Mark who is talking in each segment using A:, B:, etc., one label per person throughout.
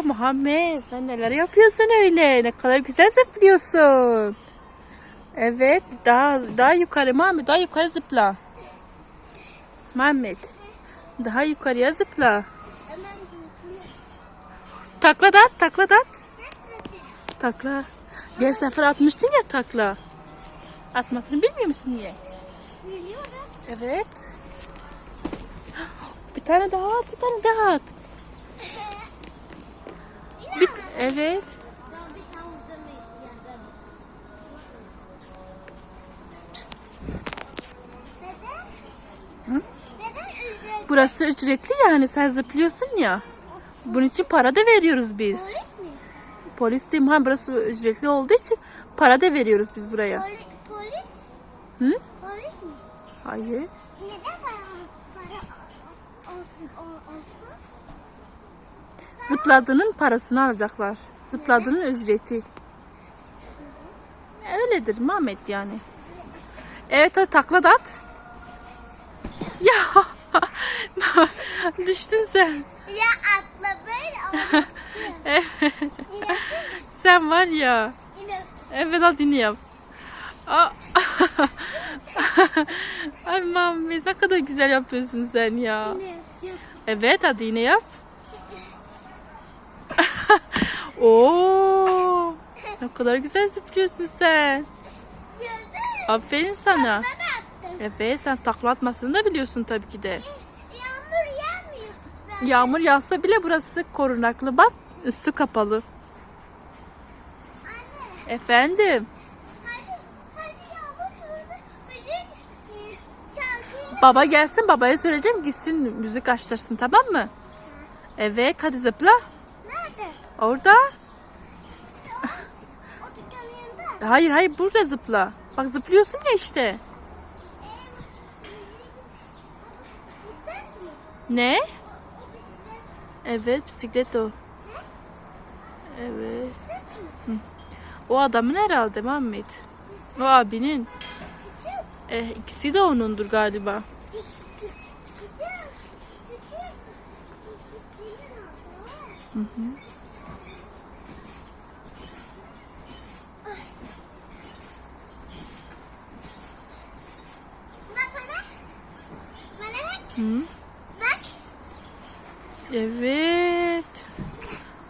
A: Oo Muhammed sen neler yapıyorsun öyle? Ne kadar güzel zıplıyorsun. Evet daha daha yukarı Muhammed daha yukarı zıpla. Muhammed daha yukarıya zıpla. Takla da at takla da at. Takla. Geçen sefer atmıştın ya takla. Atmasını bilmiyor musun niye?
B: Biliyorum.
A: Evet. Bir tane daha at, bir tane daha at. Bir, evet. Hı? Burası ücretli yani sen zıplıyorsun ya. Bunun için para da veriyoruz biz.
B: Polis mi?
A: Polis değil ha burası ücretli olduğu için para da veriyoruz biz buraya.
B: Poli, polis?
A: Hı?
B: Polis mi?
A: Hayır.
B: Neden para, para olsun, olsun?
A: Zıpladığının parasını alacaklar. Zıpladığının ücreti. Öyledir Mehmet yani. Evet hadi takla da at. Ya düştün sen.
B: Ya atla böyle
A: Sen var ya. Evet hadi yine yap. Ay Mehmet ne kadar güzel yapıyorsun sen ya. Evet hadi yine yap. Oo. Ne kadar güzel zıplıyorsun sen. Aferin sana. Evet sen takla atmasını da biliyorsun tabii ki de.
B: Yağmur yağmıyor. Zaten
A: Yağmur yağsa bile burası korunaklı bak. Üstü kapalı.
B: anne.
A: Efendim.
B: Hadi, hadi yağmur müzik e, şarkıyı
A: Baba gelsin babaya söyleyeceğim gitsin müzik açtırsın tamam mı? Evet hadi zıpla. Orada.
B: O dükkanın yanında.
A: Hayır hayır burada zıpla. Bak zıplıyorsun ya işte.
B: Ee?
A: Ne? Evet bisiklet o. Evet. O adamın herhalde Mehmet. O abinin. Eh, ikisi de onundur galiba.
B: küçük, küçük,
A: Hı?
B: Bak.
A: Evet.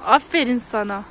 A: Aferin sana.